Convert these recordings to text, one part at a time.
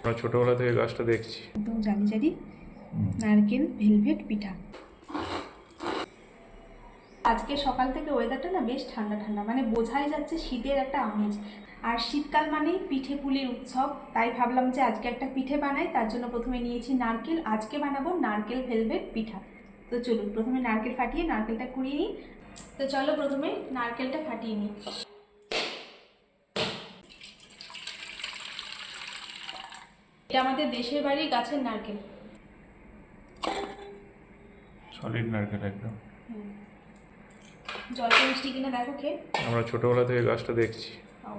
আমরা ছোটোবেলা থেকে গাছটা দেখছি। একদম জালি জালি নারকেল ভেলভেট পিঠা। আজকে সকাল থেকে ওয়েদারটা না বেশ ঠান্ডা ঠান্ডা মানে বোঝাই যাচ্ছে শীতের একটা আমেজ। আর শীতকাল মানেই পিঠে পুলির উৎসব তাই ভাবলাম যে আজকে একটা পিঠে বানাই তার জন্য প্রথমে নিয়েছি নারকেল আজকে বানাবো নারকেল ভেলভেট পিঠা। তো চলুন প্রথমে নারকেল ফাটিয়ে নারকেলটা কুড়িয়ে নিই। তো চলো প্রথমে নারকেলটা ফাটিয়ে নিই। এটা আমাদের দেশের বাড়ি গাছের নারকেল। সলিড নারকেল একদম। জলটা মিষ্টি কিনা দেখো খেয়ে। আমরা ছোটবেলা থেকে গাছটা দেখছি। ও।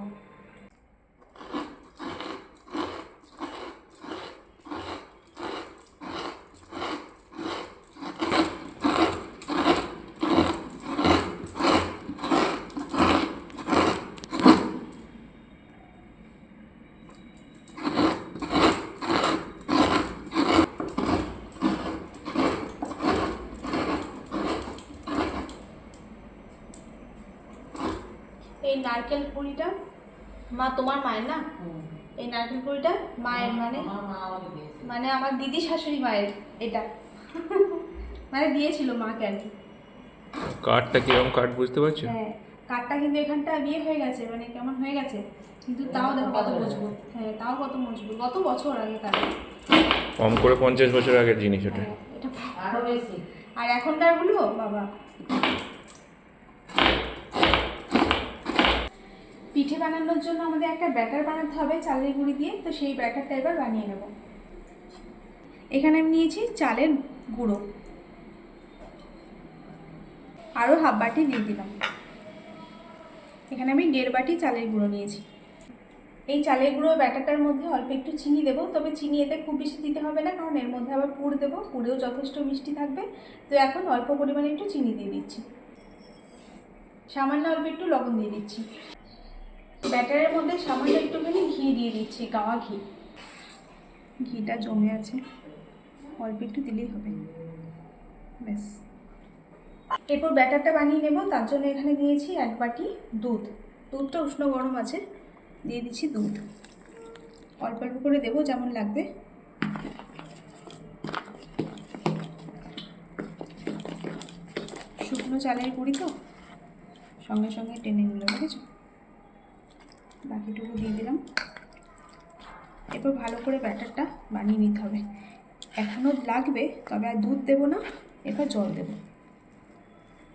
এই নারকেল পুরিটা মা তোমার মায়ের না? এই নারকেল পুরিটা মায়ের মানে মানে আমার দিদি শাশুড়ি মায়ের এটা। মানে দিয়েছিল মাকে আর কি। কাঠটা কীরকম কাঠ বুঝতে পারছ? হ্যাঁ কাঠটা কিন্তু এখানটা বিয়ে হয়ে গেছে মানে কেমন হয়ে গেছে। কিন্তু তাও দেখো কত মজবুত। হ্যাঁ তাও কত মজবুত। কত বছর আগে কাঠ কম করে পঞ্চাশ বছর আগের জিনিস ওটা। হ্যাঁ, এটা আরও বেশি। আর এখনকারগুলো বাবা। পিঠে বানানোর জন্য আমাদের একটা ব্যাটার বানাতে হবে চালের গুঁড়ি দিয়ে। তো সেই ব্যাটারটা এবার বানিয়ে নেব। এখানে আমি নিয়েছি চালের গুঁড়ো। আরও হাফ বাটি দিয়ে দিলাম। এখানে আমি দেড় বাটি চালের গুঁড়ো নিয়েছি। এই চালের গুঁড়ো ব্যাটারটার মধ্যে অল্প একটু চিনি দেবো। তবে চিনি এতে খুব বেশি দিতে হবে না, কারণ এর মধ্যে আবার পুর দেবো। পুরেও যথেষ্ট মিষ্টি থাকবে। তো এখন অল্প পরিমাণে একটু চিনি দিয়ে দিচ্ছি। সামান্য অল্প একটু লবণ দিয়ে দিচ্ছি। ব্যাটারের মধ্যে সামান্য একটুখানি ঘি দিয়ে দিচ্ছি, গাওয়া ঘি। ঘিটা জমে আছে। অল্প একটু দিলেই হবে। ব্যাস। এরপর ব্যাটারটা বানিয়ে নেব। তার জন্য এখানে দিয়েছি এক বাটি দুধ। দুধটা উষ্ণ গরম আছে। দিয়ে দিচ্ছি দুধ। অল্প অল্প করে দেবো, যেমন লাগবে। শুকনো চালের গুঁড়ি তো? সঙ্গে সঙ্গে টেনে নিল বুঝেছ? বাকিটুকু দিয়ে দিলাম। এরপর ভালো করে ব্যাটারটা বানিয়ে নিতে হবে। এখনও লাগবে, তবে আর দুধ দেবো না, এরপর জল দেবো।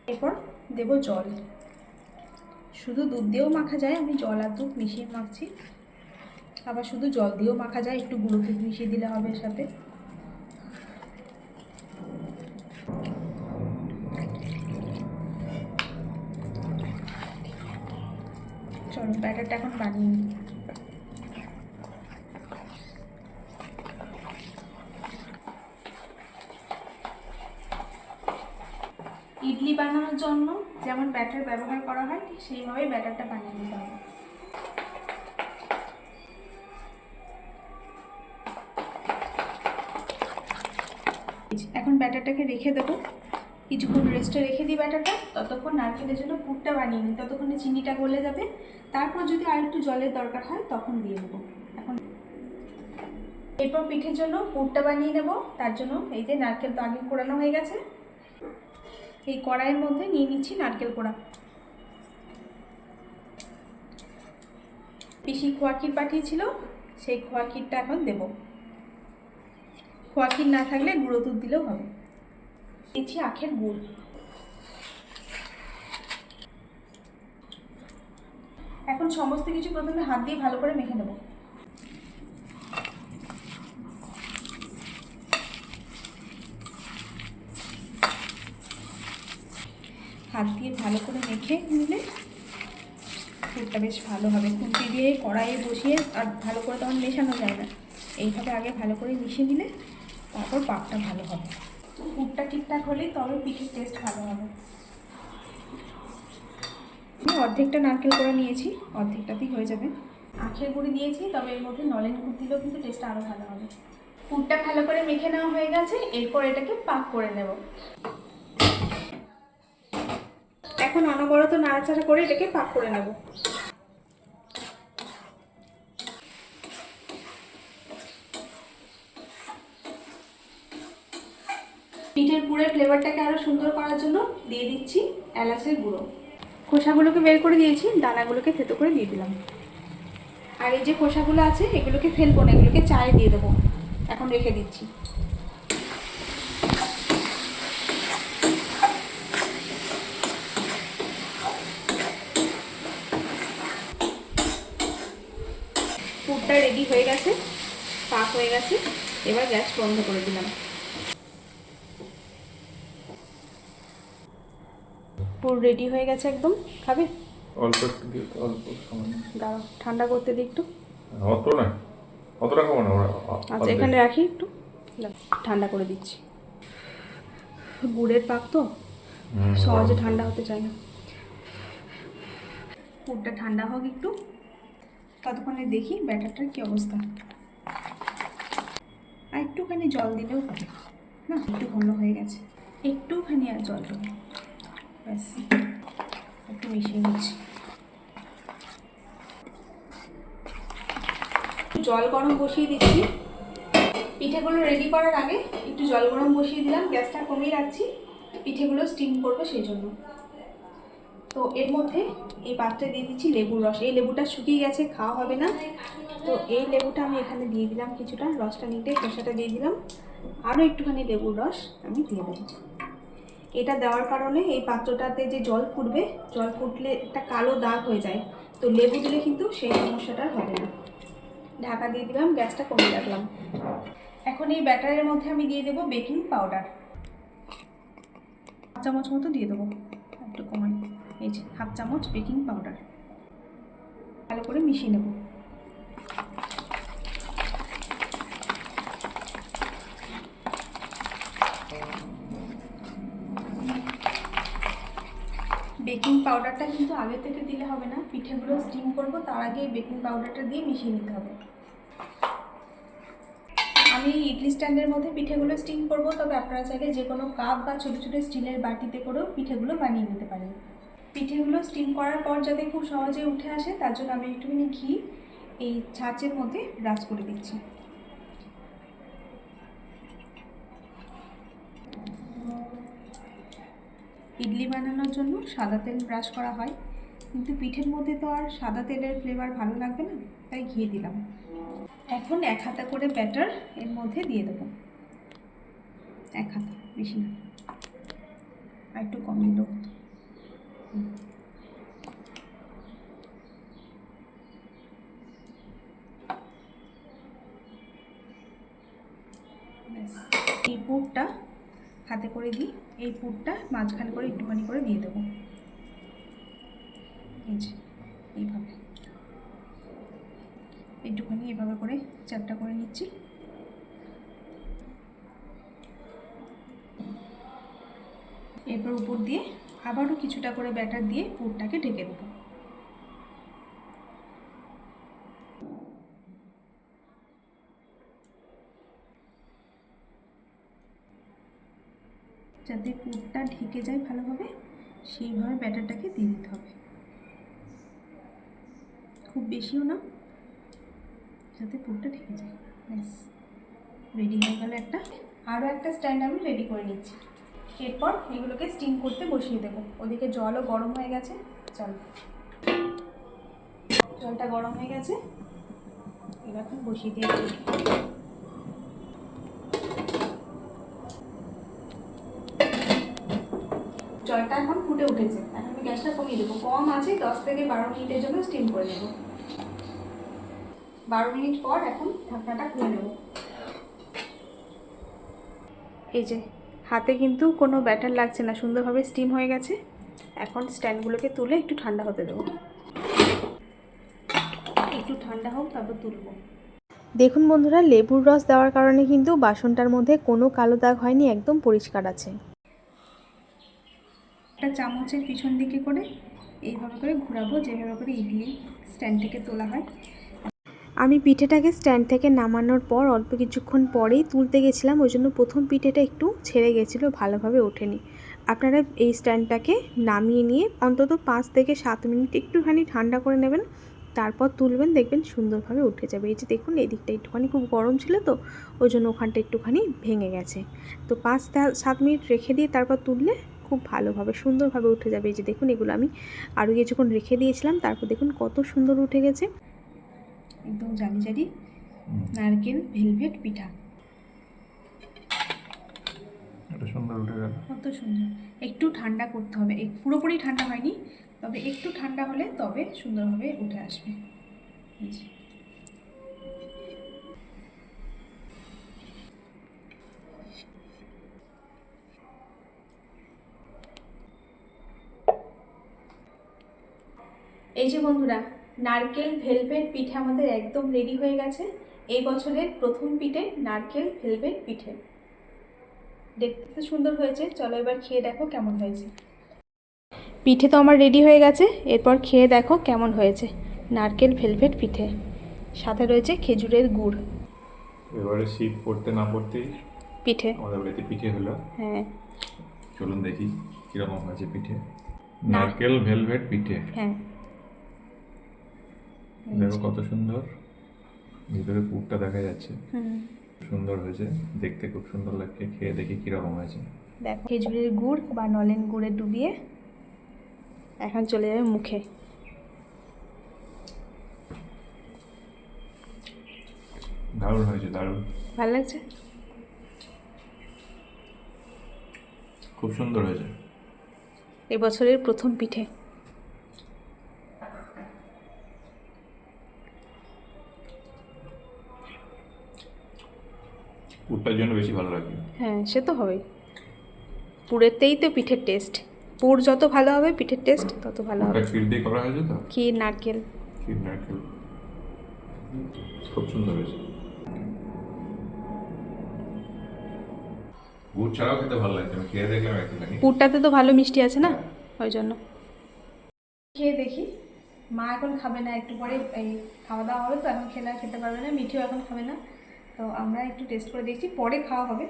এরপর দেবো জল। শুধু দুধ দিয়েও মাখা যায়, আমি জল আর দুধ মিশিয়ে মাখছি। আবার শুধু জল দিয়েও মাখা যায়, একটু গুঁড়ো দুধ মিশিয়ে দিলে হবে সাথে। চলো ব্যাটারটা এখন বানিয়ে নিই। ইডলি বানানোর জন্য যেমন ব্যাটার ব্যবহার করা হয় ঠিক সেইভাবেই ব্যাটারটা বানিয়ে নিতে হবে। এখন ব্যাটারটাকে রেখে দেবো। কিছুক্ষণ রেস্টে রেখে দিই ব্যাটারটা ততক্ষণ নারকেলের জন্য পুরটা বানিয়ে নিই, ততক্ষণে চিনিটা গলে যাবে। তারপর যদি আর একটু জলের দরকার হয়, তখন দিয়ে দেবো। এখন এরপর পিঠের জন্য পুরটা বানিয়ে নেব, তার জন্য এই যে নারকেল তো আগে কোড়ানো হয়ে গেছে। এই কড়াইয়ের মধ্যে নিয়ে নিচ্ছি নারকেল কোড়া। পিসি খোয়া ক্ষীর পাঠিয়েছিল, সেই খোয়া এখন দেব। খোয়া ক্ষীর না থাকলে গুঁড়ো দুধ দিলেও হবে। দিচ্ছি আখের গুড়। এখন সমস্ত কিছু প্রথমে হাত দিয়ে ভালো করে মেখে নেব। হাত দিয়ে ভালো করে মেখে নিলে পুরটা বেশ ভালো হবে। খুন্তি দিয়ে কড়াইয়ে বসিয়ে আর ভালো করে তখন মেশানো যায় না। এইভাবে আগে ভালো করে মিশিয়ে নিলে তারপর পাকটা ভালো হবে। পুরটা ঠিকঠাক হলেই তবে পিঠের টেস্ট ভালো হবে। আমি অর্ধেকটা নারকেল করে নিয়েছি অর্ধেকটাতেই হয়ে যাবে। আখের গুঁড়ি দিয়েছি তবে এর মধ্যে নলেন গুড় দিলেও কিন্তু টেস্টটা আরও ভালো হবে। পুরটা ভালো করে মেখে নেওয়া হয়ে গেছে এরপর এটাকে পাক করে নেব। এখন অনবরত নাড়াচাড়া করে এটাকে পাক করে নেব। পুরের ফ্লেভারটাকে আরও সুন্দর করার জন্য দিয়ে দিচ্ছি এলাচের গুঁড়ো। খোসাগুলোকে বের করে দিয়েছি দানাগুলোকে থেতো করে দিয়ে দিলাম। আর এই যে খোসাগুলো আছে এগুলোকে ফেলব না এগুলোকে চায়ে দিয়ে দেবো। এখন রেখে দিচ্ছি। পুরটা রেডি হয়ে গেছে পাক হয়ে গেছে এবার গ্যাস বন্ধ করে দিলাম। পুর রেডি হয়ে গেছে একদম। খাবে? অল্প একটু অল্প দাঁড়াও ঠান্ডা করতে দিই একটু। অত না অতটা খাব না আচ্ছা এখানে রাখি একটু। ঠান্ডা করে দিচ্ছি। গুড়ের পাক তো? সহজে ঠান্ডা হতে চায় না। পুরটা ঠান্ডা হোক একটু। ততক্ষণে দেখি ব্যাটারটার কি অবস্থা। আর একটুখানি জল দিলেও হবে। না একটু ঘন হয়ে গেছে। একটুখানি আর জল দেবো। ব্যাস একটু মিশিয়ে নিচ্ছি জল গরম বসিয়ে দিচ্ছি। পিঠেগুলো রেডি করার আগে একটু জল গরম বসিয়ে দিলাম, গ্যাসটা কমিয়ে রাখছি। পিঠেগুলো স্টিম করবে সেই জন্য তো এর মধ্যে এই পাত্রে দিয়ে দিচ্ছি লেবুর রস। এই লেবুটা শুকিয়ে গেছে, খাওয়া হবে না। তো এই লেবুটা আমি এখানে দিয়ে দিলাম কিছুটা। রসটা নিতে, খোসাটা দিয়ে দিলাম। আরও একটুখানি লেবুর রস আমি দিয়ে দেবো। এটা দেওয়ার কারণে এই পাত্রটাতে যে জল ফুটবে, জল ফুটলে একটা কালো দাগ হয়ে যায়। তো লেবু দিলে কিন্তু সেই সমস্যাটা হবে না। ঢাকা দিয়ে দিলাম, গ্যাসটা কমিয়ে রাখলাম। এখন এই ব্যাটারের মধ্যে আমি দিয়ে দেবো বেকিং পাউডার। হাফ চামচ মতো দিয়ে দেবো। একটু কমাই। এই যে, হাফ চামচ বেকিং পাউডার। ভালো করে মিশিয়ে নেব বেকিং পাউডারটা কিন্তু আগে থেকে দিলে হবে না। পিঠেগুলো স্টিম করব, তার আগে বেকিং পাউডারটা দিয়ে মিশিয়ে নিতে হবে। আমি ইডলি স্ট্যান্ডের মধ্যে পিঠেগুলো স্টিম করব, তবে আপনারা চাইলে যে কোনো কাপ বা ছোটো ছোটো স্টিলের বাটিতে করেও পিঠেগুলো বানিয়ে নিতে পারেন। পিঠেগুলো স্টিম করার পর যাতে খুব সহজে উঠে আসে, তার জন্য আমি একটুখানি ঘি এই ছাঁচের মধ্যে ব্রাশ করে দিচ্ছি। ইডলি বানানোর জন্য সাদা তেল ব্রাশ করা হয়। কিন্তু পিঠের মধ্যে তো আর সাদা তেলের ফ্লেভার ভালো লাগবে না, তাই ঘি দিলাম। এখন এক হাতা করে ব্যাটার এর মধ্যে দিয়ে দেবো। এক হাতা, বেশি না। আর একটু কম দিল এই পুরটা হাতে করে দিই, এই পুরটা মাঝখানে করে একটুখানি করে দিয়ে দেবো। এইভাবে। একটুখানি এভাবে করে চারটা করে নিচ্ছি। এরপর উপর দিয়ে আবারও কিছুটা করে ব্যাটার দিয়ে পুরটাকে ঢেকে দেবো। যাতে পুরটা ঢেকে যায় ভালোভাবে, সেইভাবে ব্যাটারটাকে দিয়ে দিতে হবে। খুব বেশিও না, যাতে পুরটা ঢেকে যায়। ব্যাস রেডি হয়ে গেল একটা। আরও একটা স্ট্যান্ড আমি রেডি করে নিচ্ছি। এরপর এগুলোকে স্টিম করতে বসিয়ে দেবো। ওদিকে জলও গরম হয়ে গেছে। চল। জলটা গরম হয়ে গেছে। এবার বসিয়ে দিয়েছি জলটা এখন ফুটে উঠেছে। এখন আমি গ্যাসটা কমিয়ে দেবো। কম আছে, দশ থেকে বারো মিনিটের জন্য স্টিম করে নেব। বারো মিনিট পর এখন ঢাকনাটা খুলে নেব। এই যে, হাতে কিন্তু কোনো ব্যাটার লাগছে না, সুন্দরভাবে স্টিম হয়ে গেছে। এখন স্ট্যান্ডগুলোকে তুলে একটু ঠান্ডা হতে দেবো। একটু ঠান্ডা হোক, তারপর তুলবো। দেখুন বন্ধুরা, লেবুর রস দেওয়ার কারণে কিন্তু বাসনটার মধ্যে কোনো কালো দাগ হয়নি, একদম পরিষ্কার আছে। একটা চামচের পিছন দিকে করে এইভাবে করে ঘোরাবো, যেভাবে করে ইডলি স্ট্যান্ড থেকে তোলা হয়। আমি পিঠেটাকে স্ট্যান্ড থেকে নামানোর পর অল্প কিছুক্ষণ পরেই তুলতে গেছিলাম, ওই জন্য প্রথম পিঠেটা একটু ছেড়ে গেছিল, ভালোভাবে ওঠেনি। আপনারা এই স্ট্যান্ডটাকে নামিয়ে নিয়ে অন্তত পাঁচ থেকে সাত মিনিট একটুখানি ঠান্ডা করে নেবেন, তারপর তুলবেন, দেখবেন সুন্দরভাবে উঠে যাবে। এই যে দেখুন এই দিকটা একটুখানি খুব গরম ছিল তো, ওই জন্য ওখানটা একটুখানি ভেঙে গেছে। তো পাঁচ সাত মিনিট রেখে দিয়ে তারপর তুললে খুব ভালোভাবে সুন্দরভাবে উঠে যাবে। এই যে দেখুন এগুলো আমি আরও কিছুক্ষণ রেখে দিয়েছিলাম তারপর দেখুন কত সুন্দর উঠে গেছে। একদম জালি জালি নারকেল ভেলভেট পিঠা। সুন্দর উঠে গেল। কত সুন্দর। একটু ঠান্ডা করতে হবে। এক- পুরোপুরি ঠান্ডা হয়নি তবে একটু ঠান্ডা হলে তবে সুন্দরভাবে উঠে আসবে। এই যে। বন্ধুরা নারকেল ভেলভেট পিঠে আমাদের একদম রেডি হয়ে গেছে। এই বছরের প্রথম পিঠে নারকেল ভেলভেট পিঠে। দেখতে তো সুন্দর হয়েছে। চলো এবার খেয়ে দেখো কেমন হয়েছে। পিঠে তো আমার রেডি হয়ে গেছে। এরপর খেয়ে দেখো কেমন হয়েছে নারকেল ভেলভেট পিঠে। সাথে রয়েছে খেজুরের গুড়। এবারে শীত পড়তে না পড়তেই পিঠে। আমাদের বাড়িতে পিঠে হলো। হ্যাঁ। চলুন দেখি কীরকম হয়েছে পিঠে। নারকেল ভেলভেট পিঠে। হ্যাঁ। দেখো কত সুন্দর। ভিতরে পুরটা দেখা যাচ্ছে। সুন্দর হয়েছে। দেখতে খুব সুন্দর লাগছে। খেয়ে দেখি কীরকম হয়েছে। দেখো খেজুরের গুড় বা নলেন গুড়ে ডুবিয়ে এখন চলে যাবে মুখে। দারুণ হয়েছে দারুণ। ভালো লাগছে? খুব সুন্দর হয়েছে। এবছরের প্রথম পিঠে। পুরটার জন্য বেশি ভালো লাগবে। হ্যাঁ সে তো হবেই। পুরেতেই তো পিঠের টেস্ট। পুর যত ভালো হবে পিঠের টেস্ট তত ভালো হবে। ক্ষীর দিয়ে করা হয়েছে তো? ক্ষীর নারকেল। ক্ষীর নারকেল। খুব সুন্দর হয়েছে। গুড় ছাড়াও খেতে ভালো লাগছে। আমি খেয়ে দেখলাম একটুখানি পুরটাতে তো ভালো মিষ্টি আছে না? ওই জন্য। খেয়ে দেখি। মা এখন খাবে না একটু পরে এই খাওয়া দাওয়া হবে তো এখন খেলে খেতে পারবে না মিঠিও এখন খাবে না। তো আমরা একটু টেস্ট করে দেখছি পরে খাওয়া হবে।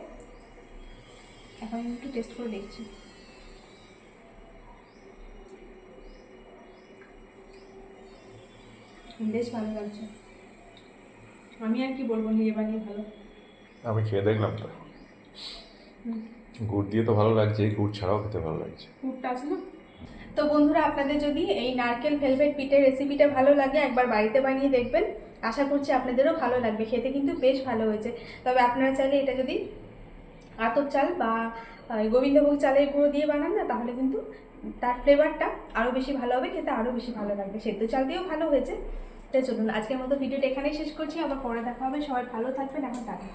এখন একটু টেস্ট করে দেখছি। বেশ ভালো লাগছে। আমি আর কি বলব নিজে বানিয়ে ভালো। আমি খেয়ে দেখলাম তো। গুড় দিয়ে তো ভালো লাগছে গুড় ছাড়াও খেতে ভালো লাগছে। পুরটা আছে না? তো বন্ধুরা আপনাদের যদি এই নারকেল ভেলভেট পিঠের রেসিপিটা ভালো লাগে একবার বাড়িতে বানিয়ে দেখবেন। আশা করছি আপনাদেরও ভালো লাগবে, খেতে কিন্তু বেশ ভালো হয়েছে। তবে আপনারা চাইলে এটা যদি আতপ চাল বা গোবিন্দভোগ চালের গুঁড়ো দিয়ে বানান না, তাহলে কিন্তু তার ফ্লেভারটা আরও বেশি ভালো হবে, খেতে আরও বেশি ভালো লাগবে। সেদ্ধ চাল দিয়েও ভালো হয়েছে। তো চলুন, আজকের মতো ভিডিওটা এখানেই শেষ করছি। আবার পরে দেখা হবে। সবাই ভালো থাকবেন। এখন টাটা।